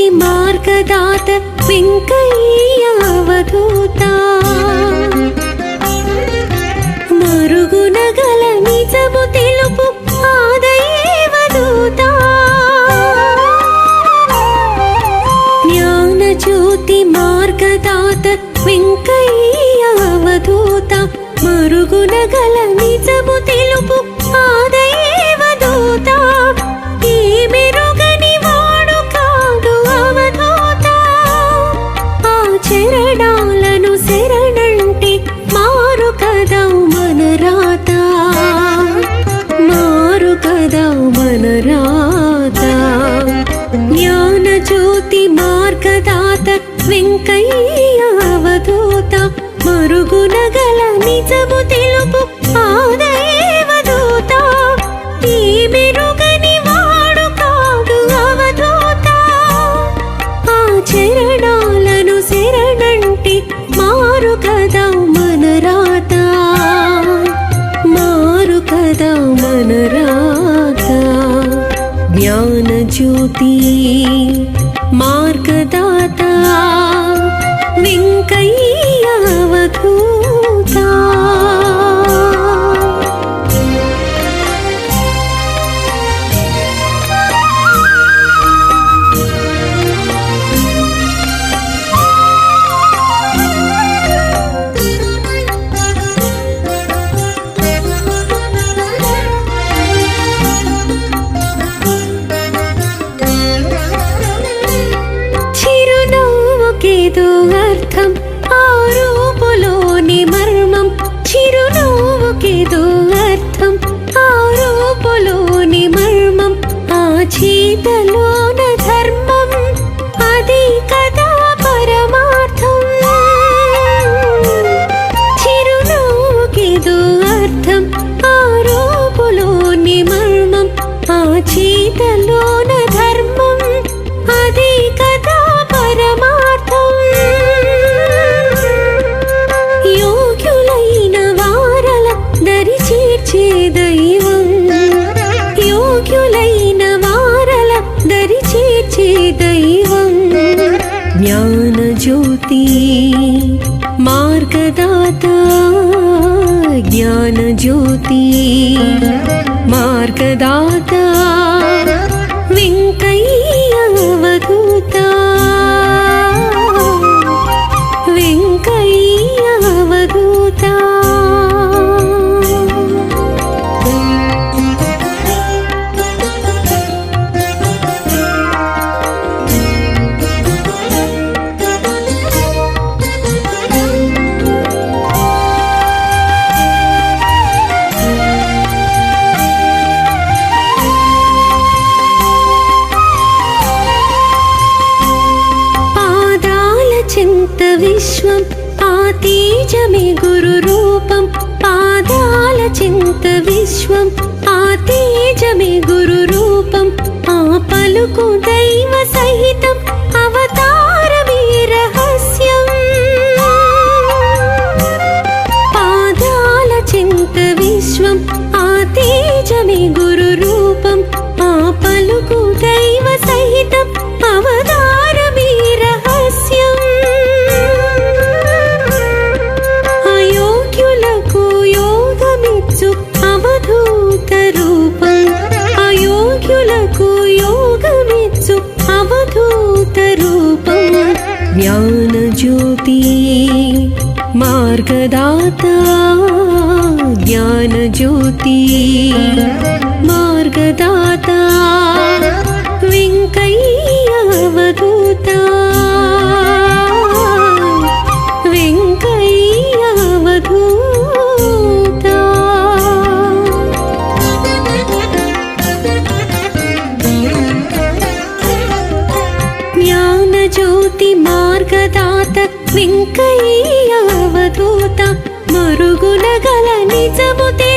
జ్యోతి మార్గదాత వెంకయ్య అవధూత మరుగునగల నిజము తెలుపు ఆదయేవదూత జ్ఞాన జ్యోతి మార్గదాత వెంకయ్య అవధూత మరుగున నిజము తెలుపు ఆ చరణాలను మారు కదవు మన రాత మారు కదవు మన రాత జ్ఞాన జ్యోతి మార్గదాత వెంకయ్య అవధూత. మరుగునగల నిజము జ్యోతి మార్గదాత ഏതു അർത്ഥം మార్గదాత జ్ఞాన జ్యోతి చింత విశ్వం ఆ తేజమే గురు రూపం పాదాల చింత విశ్వం ఆ తేజమే గురు రూపం ఆ పలుకు దైవ సహితం అవతారమే రహస్యం. పాదాల చింత విశ్వం ఆ తేజమే గురు రూపం ఆ పలుకు దైవ సహితం అయోగ్యులకు యోగమిచ్చు అవధూత రూపం. జ్ఞాన జ్యోతి మార్గదాత జ్ఞాన జ్యోతి మార్గదాత. మార్గదాత వెంకయ్య అవధూత మరుగున గల నిజముతే